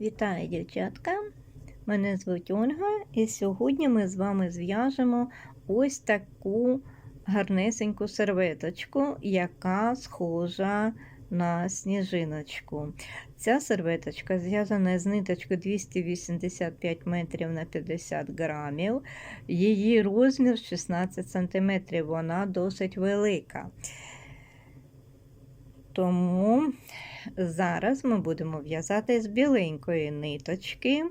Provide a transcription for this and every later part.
Вітаю, дівчатка! Мене звуть Ольга, і сьогодні ми з вами зв'яжемо ось таку гарнесеньку серветочку, яка схожа на сніжиночку. Ця серветочка зв'язана з ниточкою 285 метрів на 50 грамів. Її розмір 16 см, вона досить велика. Тому зараз ми будемо в'язати з біленької ниточки.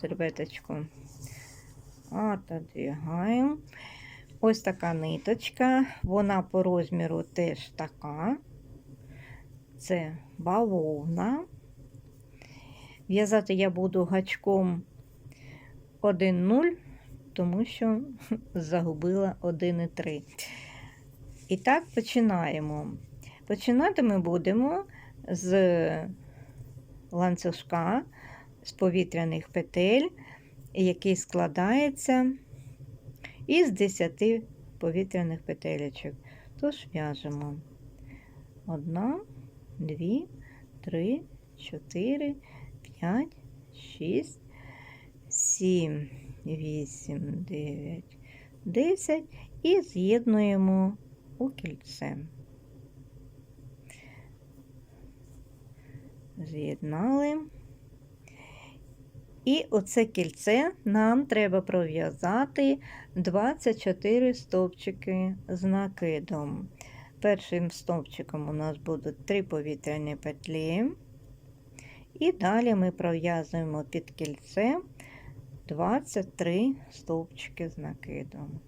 Серветочку отодвигаємо. Ось така ниточка, вона по розміру теж така. Це бавовна. В'язати я буду гачком 1,0, тому що загубила 1,3. І так починаємо. Починати ми будемо з ланцюжка, з повітряних петель, який складається із 10 повітряних петелечок. Тож в'яжемо одна, дві, три, чотири, п'ять, шість, сім, вісім, дев'ять, десять і з'єднуємо у кільце. З'єднали. І оце кільце нам треба пров'язати 24 стовпчики з накидом. Першим стовпчиком у нас будуть 3 повітряні петлі. І далі ми пров'язуємо під кільце 23 стовпчики з накидом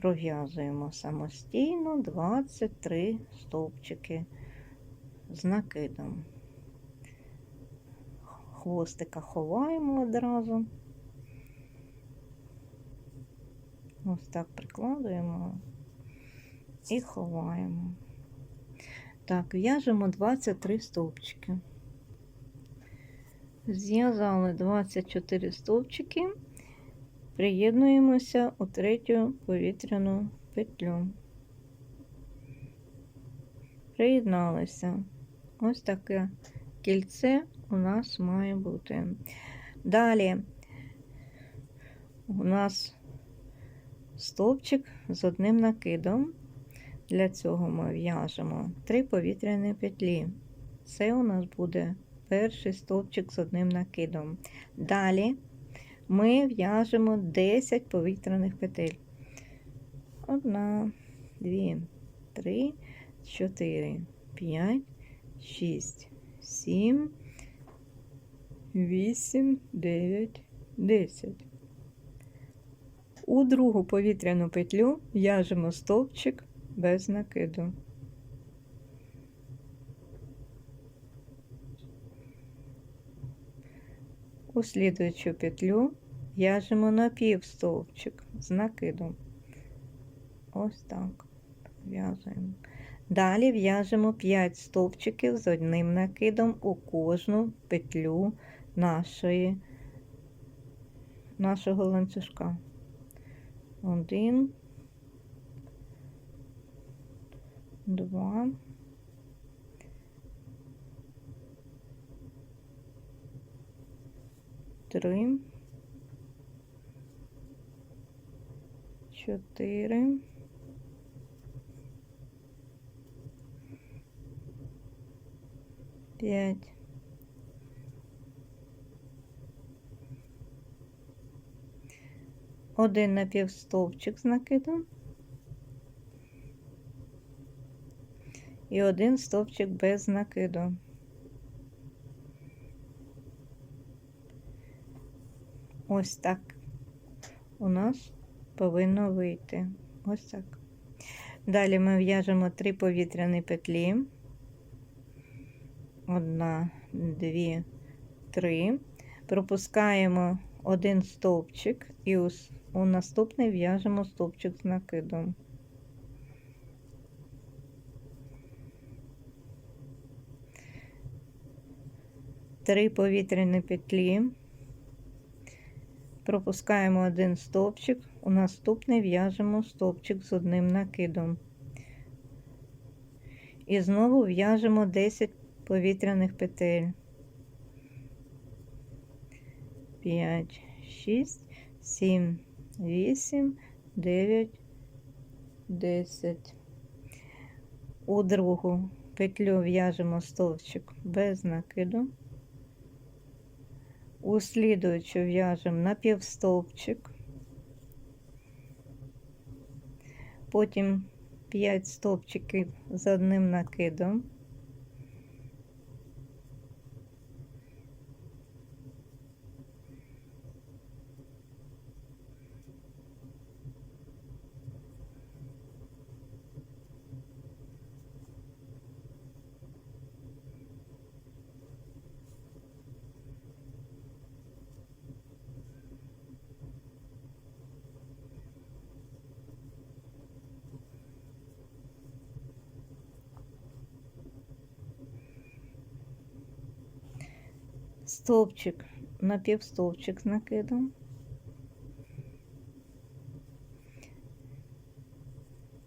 пров'язуємо самостійно 23 стовпчики з накидом. Хвостика ховаємо одразу. Ось так прикладуємо і ховаємо. Так, в'яжемо 23 стовпчики. Зв'язали 24 стовпчики приєднуємося у третю повітряну петлю. Приєдналися. Ось таке кільце у нас має бути. Далі у нас стовпчик з одним накидом. Для цього ми в'яжемо три повітряні петлі. Це у нас буде перший стовпчик з одним накидом. Далі ми в'яжемо 10 повітряних петель. Одна, дві, три, чотири, п'ять, шість, сім, вісім, дев'ять, десять. У другу повітряну петлю в'яжемо стовпчик без накиду. У слідуючу петлю в'яжемо напівстовпчик з накидом. Ось так в'язуємо. Далі в'яжемо 5 стовпчиків з одним накидом у кожну петлю нашої, нашого ланцюжка. Один, два. Три. чотири. П'ять. Один напівстовпчик з накидом. І один стовпчик без накиду. Ось так у нас повинно вийти. Ось так. Далі ми в'яжемо три повітряні петлі. Одна, дві, три. Пропускаємо один стовпчик і у наступний в'яжемо стовпчик з накидом. Три повітряні петлі пропускаємо один стовпчик, у наступний в'яжемо стовпчик з одним накидом. І знову в'яжемо 10 повітряних петель. 5, 6, 7, 8, 9, 10. У другу петлю в'яжемо стовпчик без накиду. У слідуючу в'яжемо напівстовпчик. Потім 5 стовпчиків з одним накидом. Стовпчик, напівстовпчик з накидом.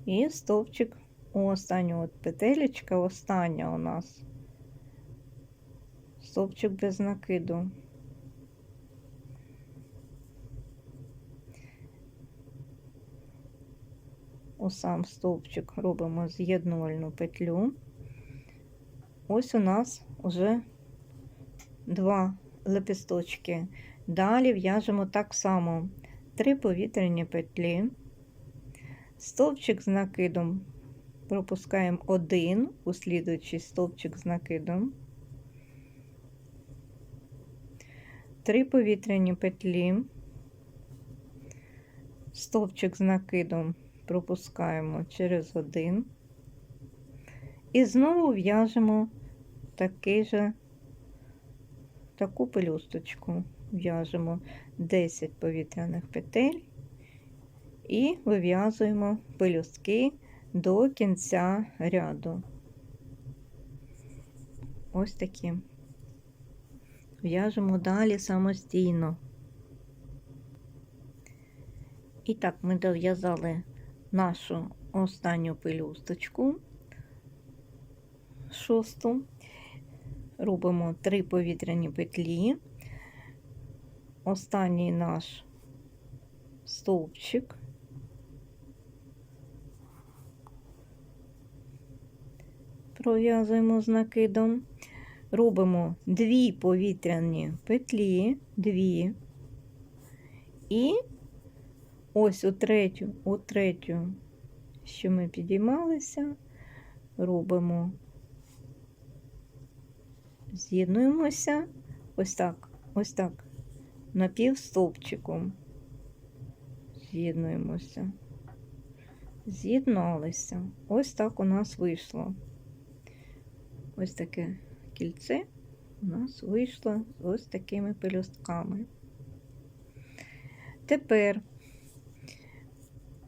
І стовпчик у останню от петелечка, остання у нас. Стовпчик без накиду. У сам стовпчик робимо з'єднувальну петлю. Ось у нас уже два лепесточки. Далі в'яжемо так само. Три повітряні петлі, стовпчик з накидом. Пропускаємо один, у слідуючий стовпчик з накидом, три повітряні петлі, стовпчик з накидом пропускаємо через один. І знову в'яжемо такий же таку пелюсточку в'яжемо 10 повітряних петель і вив'язуємо пелюстки до кінця ряду. Ось такі. В'яжемо далі самостійно. І так, ми дов'язали нашу останню пелюсточку, шосту робимо три повітряні петлі, останній наш стовпчик, пров'язуємо з накидом, робимо дві повітряні петлі, дві, і ось у третю, у третю, що ми підіймалися, робимо з'єднуємося ось так, ось так, напівстовпчиком. З'єднуємося. З'єдналися. Ось так у нас вийшло. Ось таке кільце у нас вийшло з ось такими пелюстками. Тепер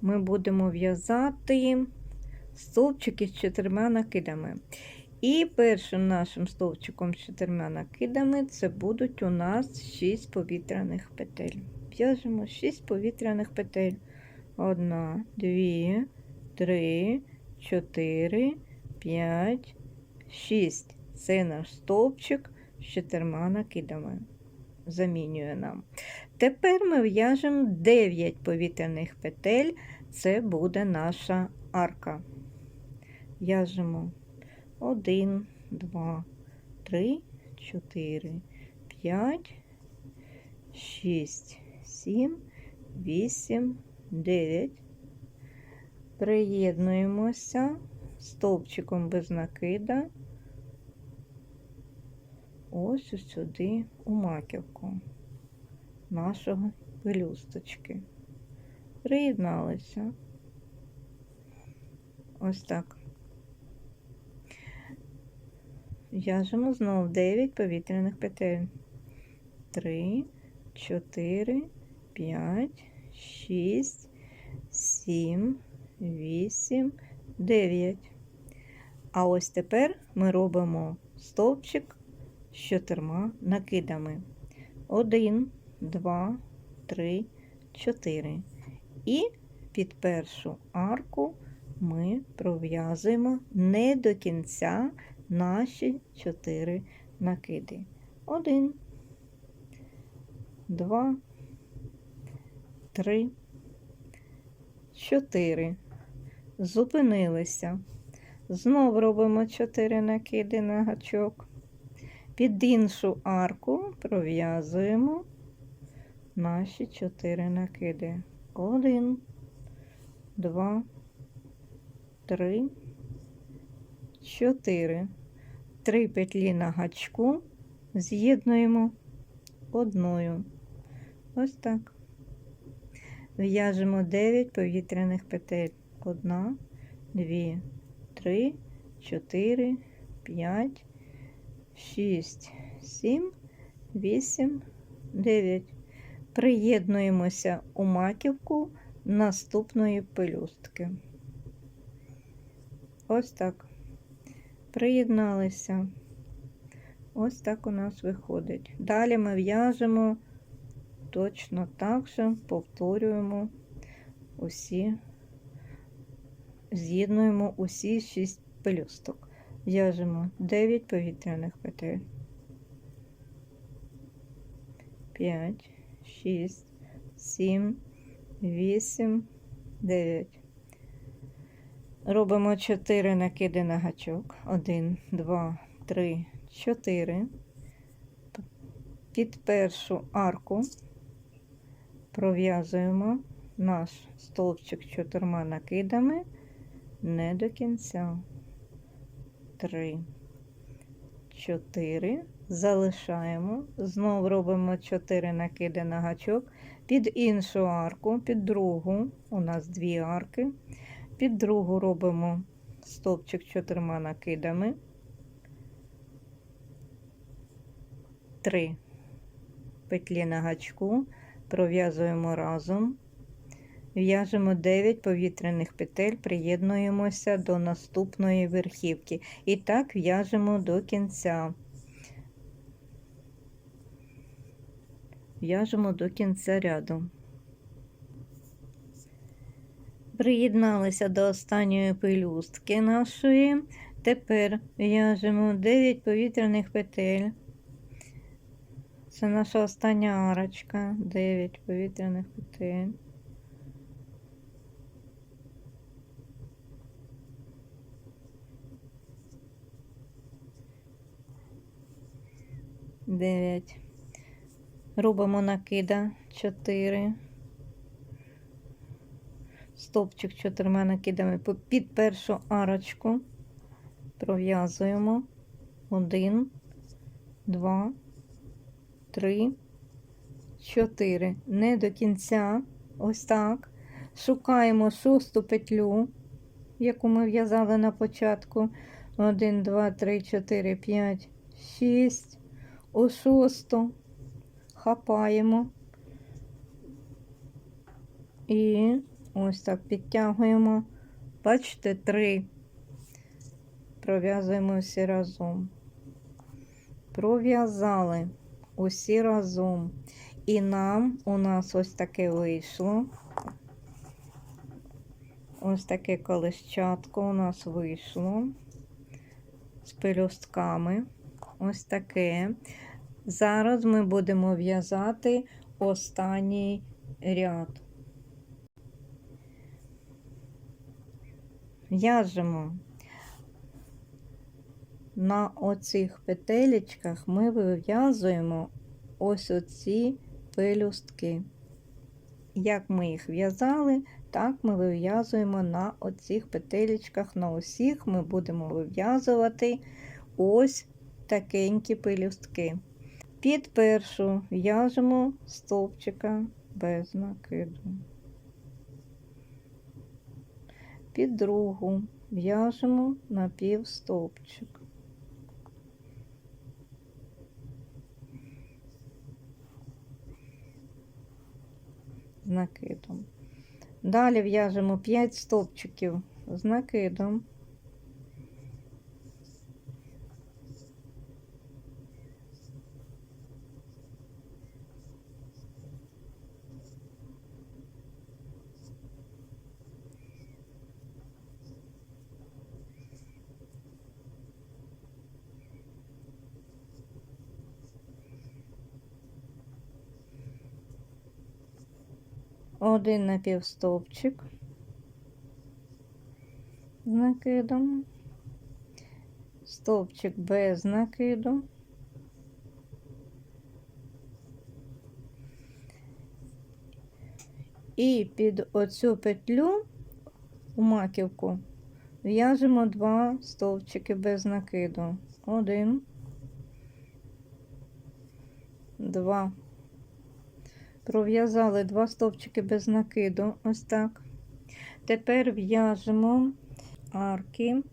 ми будемо в'язати стовпчики з чотирма накидами. І першим нашим стовпчиком з чотирма накидами це будуть у нас 6 повітряних петель. В'яжемо 6 повітряних петель. 1, 2, 3, 4, 5, 6. Це наш стовпчик з чотирма накидами. Замінює нам. Тепер ми в'яжемо 9 повітряних петель, це буде наша арка. В'яжемо один, два, три, чотири, п'ять, шість, сім, вісім, дев'ять. Приєднуємося стовпчиком без накида. Ось сюди у маківку нашого пелюсточки. Приєдналися. Ось так. В'яжемо знову 9 повітряних петель. 3, 4, 5, 6, 7, 8, 9. А ось тепер ми робимо стовпчик з чотирма накидами. 1, 2, 3, 4. І під першу арку ми пров'язуємо не до кінця наші 4 накиди. Один, два, три, чотири. Зупинилися. Знов робимо 4 накиди на гачок. Під іншу арку пров'язуємо наші 4 накиди. Один, два, три, чотири. Три петлі на гачку з'єднуємо одною. Ось так. В'яжемо 9 повітряних петель. Одна, дві, три, чотири, п'ять, шість, сім, вісім, дев'ять. Приєднуємося у маківку наступної пелюстки. Ось так. Приєдналися. Ось так у нас виходить. Далі ми в'яжемо точно так же, повторюємо усі, з'єднуємо усі 6 пелюсток. В'яжемо 9 повітряних петель. 5, 6, 7, 8, 9. Робимо 4 накиди на гачок. 1, 2, 3, 4. Під першу арку пров'язуємо наш стовпчик чотирма накидами не до кінця. 3, 4. Залишаємо. Знову робимо 4 накиди на гачок. Під іншу арку, під другу, у нас дві арки. Під другу робимо стовпчик чотирма накидами. 3 петлі на гачку, пров'язуємо разом. В'яжемо 9 повітряних петель, приєднуємося до наступної верхівки. І так в'яжемо до кінця. В'яжемо до кінця ряду. Приєдналися до останньої пелюстки нашої. Тепер в'яжемо 9 повітряних петель. Це наша остання арочка, 9 повітряних петель. Дев'ять. Робимо накида 4. Стопчик чотирма накидами під першу арочку. Пров'язуємо. Один, два, три, чотири. Не до кінця. Ось так. Шукаємо шосту петлю, яку ми в'язали на початку. Один, два, три, чотири, п'ять, шість. У шосту хапаємо і ось так підтягуємо. Бачите, три. Пров'язуємо всі разом. Пров'язали усі разом. І нам у нас ось таке вийшло. Ось таке колещатко у нас вийшло з пелюстками. Ось таке. Зараз ми будемо в'язати останній ряд. В'яжемо на оцих петелечках ми вив'язуємо ось оці пелюстки. Як ми їх в'язали, так ми вив'язуємо на оцих петелечках, на усіх ми будемо вив'язувати ось такенькі пелюстки. Під першу в'яжемо стовпчика без накиду. Під другу в'яжемо напівстовпчик. З накидом. Далі в'яжемо 5 стовпчиків з накидом. Один напівстовпчик з накидом, стовпчик без накиду. І під оцю петлю у маківку в'яжемо два стовпчики без накиду. Один, два. Пров'язали два стовпчики без накиду, ось так. Тепер в'яжемо арки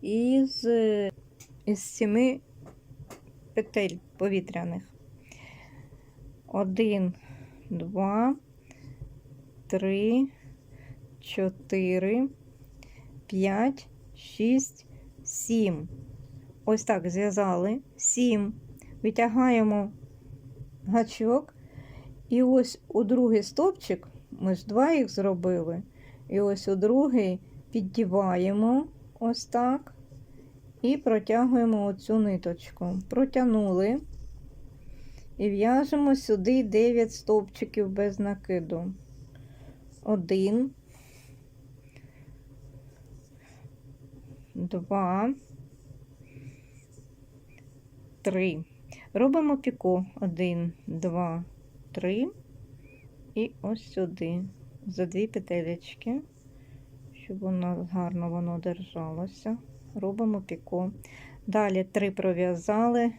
із, із сіми петель повітряних. Один, два, три, чотири, п'ять, шість, сім. Ось так зв'язали. Сім. Витягаємо гачок. І ось у другий стовпчик, ми ж два їх зробили. І ось у другий піддіваємо ось так. І протягуємо оцю ниточку. Протягнули. І в'яжемо сюди 9 стовпчиків без накиду. Один, два, три. Робимо піко. Один, два, три. І ось сюди. За дві петелечки, щоб воно гарно воно держалося. Робимо піко. Далі три пров'язали.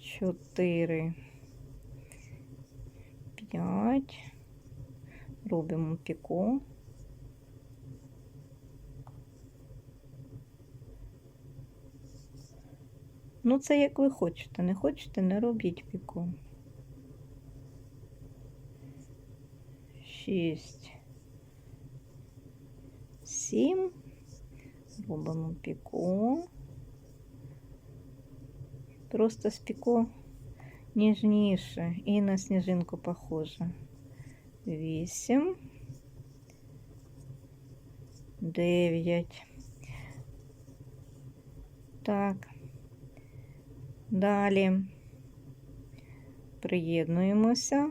Чотири. П'ять. Робимо піко. Ну, це як ви хочете. Не хочете, не робіть піко. Шість. Сім. Робимо піко. Просто з піко ніжніше і на сніжинку похоже. Вісім. Дев'ять. Так. Далі приєднуємося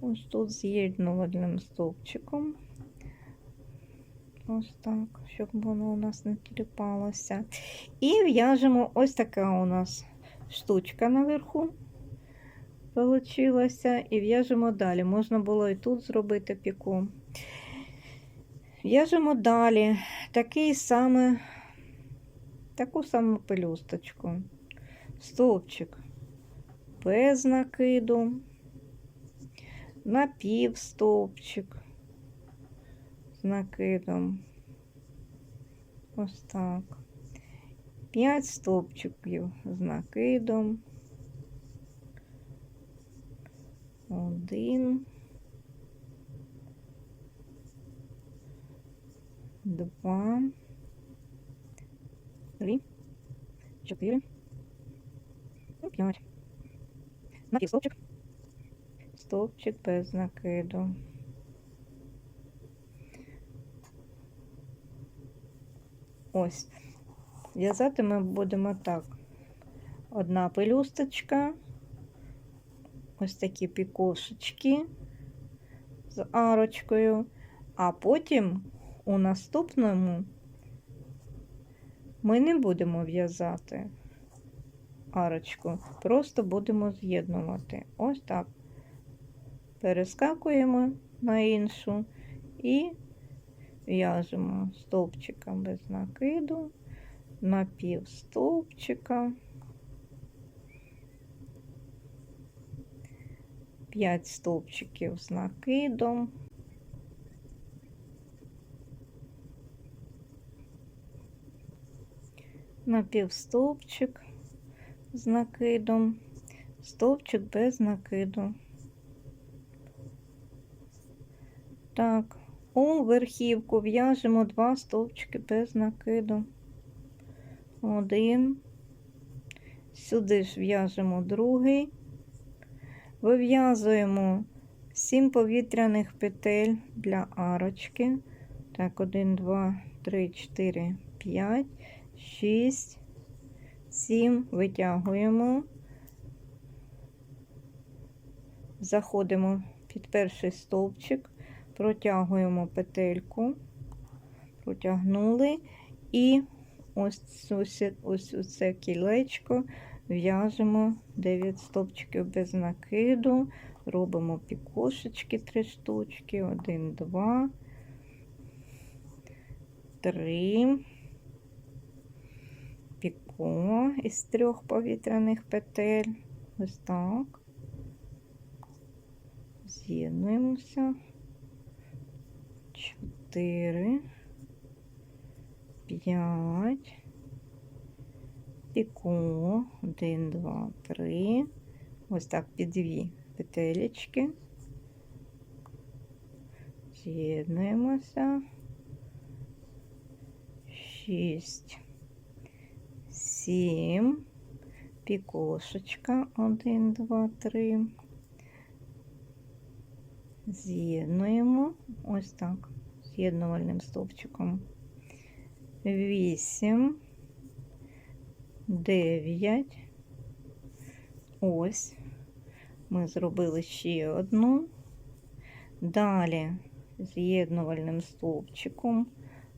ось тут з'єднувальним стовпчиком. Ось так, щоб воно у нас не тіліпалося. І в'яжемо ось така у нас штучка наверху получилася. І в'яжемо далі. Можна було і тут зробити піку. В'яжемо далі такий саме, таку саму пелюсточку стовпчик без накиду, напівстовпчик з накидом. Ось так. 5 стовпчиків з накидом. Один. Два. Три. Чотири. Ну, 5. Накид стовпчик. Стовпчик без накиду. Ось. В'язати ми будемо так. Одна пелюсточка, ось такі пікошечки з арочкою, а потім у наступному ми не будемо в'язати арочку. Просто будемо з'єднувати. Ось так. Перескакуємо на іншу і в'яжемо стовпчиком без накиду, напів стовпчика, 5 стовпчиків з накидом. Напівстовпчик з накидом, стовпчик без накиду. Так, у верхівку в'яжемо два стовпчики без накиду. Один. Сюди ж в'яжемо другий. Вив'язуємо 7 повітряних петель для арочки. Так, 1, 2, 3, 4, 5, 6, 7 витягуємо, заходимо під перший стовпчик, протягуємо петельку, протягнули. І ось, ось, ось це кілечко в'яжемо 9 стовпчиків без накиду, робимо пікошечки 3 штучки, 1, 2, 3, піко із трьох повітряних петель. Ось так. З'єднуємося. 4, 5, піко, 1, 2, 3. Ось так під дві петелечки. З'єднуємося. 6, 7, пікошечка, 1, 2, 3. З'єднуємо ось так, з'єднувальним стовпчиком. 8, 9. Ось. Ми зробили ще одну. Далі з'єднувальним стовпчиком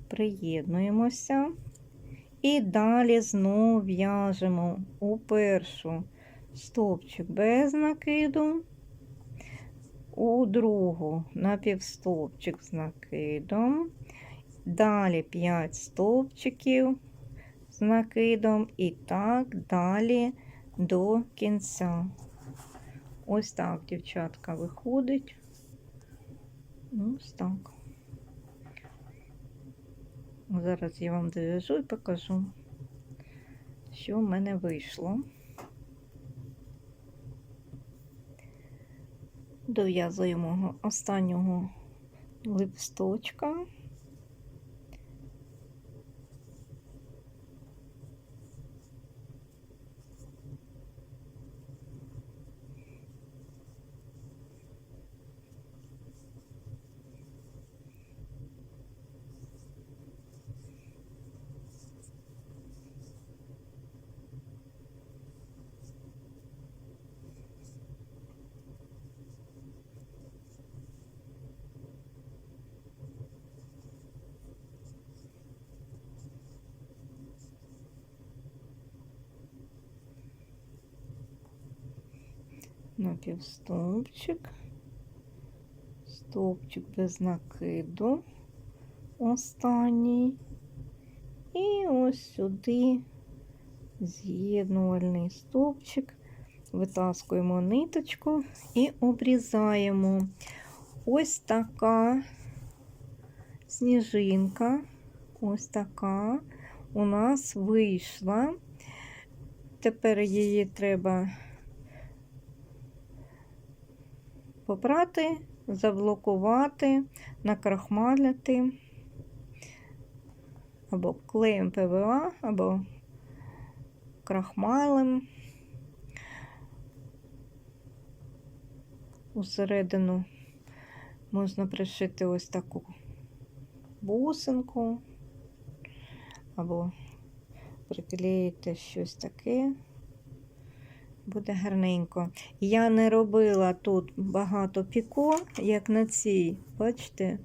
приєднуємося. І далі знову в'яжемо у першу стовпчик без накиду, у другу напівстовпчик з накидом, далі 5 стовпчиків з накидом, і так далі до кінця. Ось так, дівчатка, виходить. Ось так. Зараз я вам дов'яжу і покажу, що в мене вийшло. Дов'язуємо останнього липсточка. Напівстовпчик, стовпчик без накиду, останній, і ось сюди з'єднувальний стовпчик, витаскуємо ниточку і обрізаємо. Ось така сніжинка, ось така у нас вийшла. Тепер її треба попрати, заблокувати, накрахмалити або клеєм ПВА, або крахмалем. Усередину можна пришити ось таку бусинку, або приклеїти щось таке буде гарненько. Я не робила тут багато піко, як на цій. Бачите,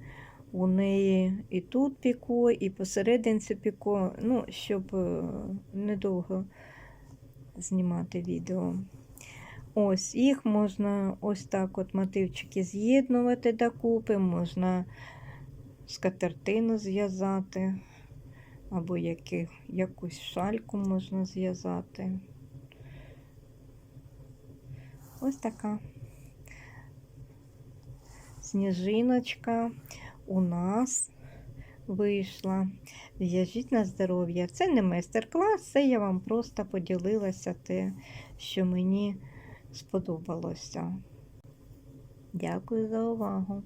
у неї і тут піко, і посерединці піко, ну, щоб е, недовго знімати відео. Ось їх можна ось так от мотивчики з'єднувати докупи, можна скатертину зв'язати, або які, якусь шальку можна зв'язати. Ось така сніжиночка у нас вийшла. В'яжіть на здоров'я. Це не майстер-клас, це я вам просто поділилася те, що мені сподобалося. Дякую за увагу!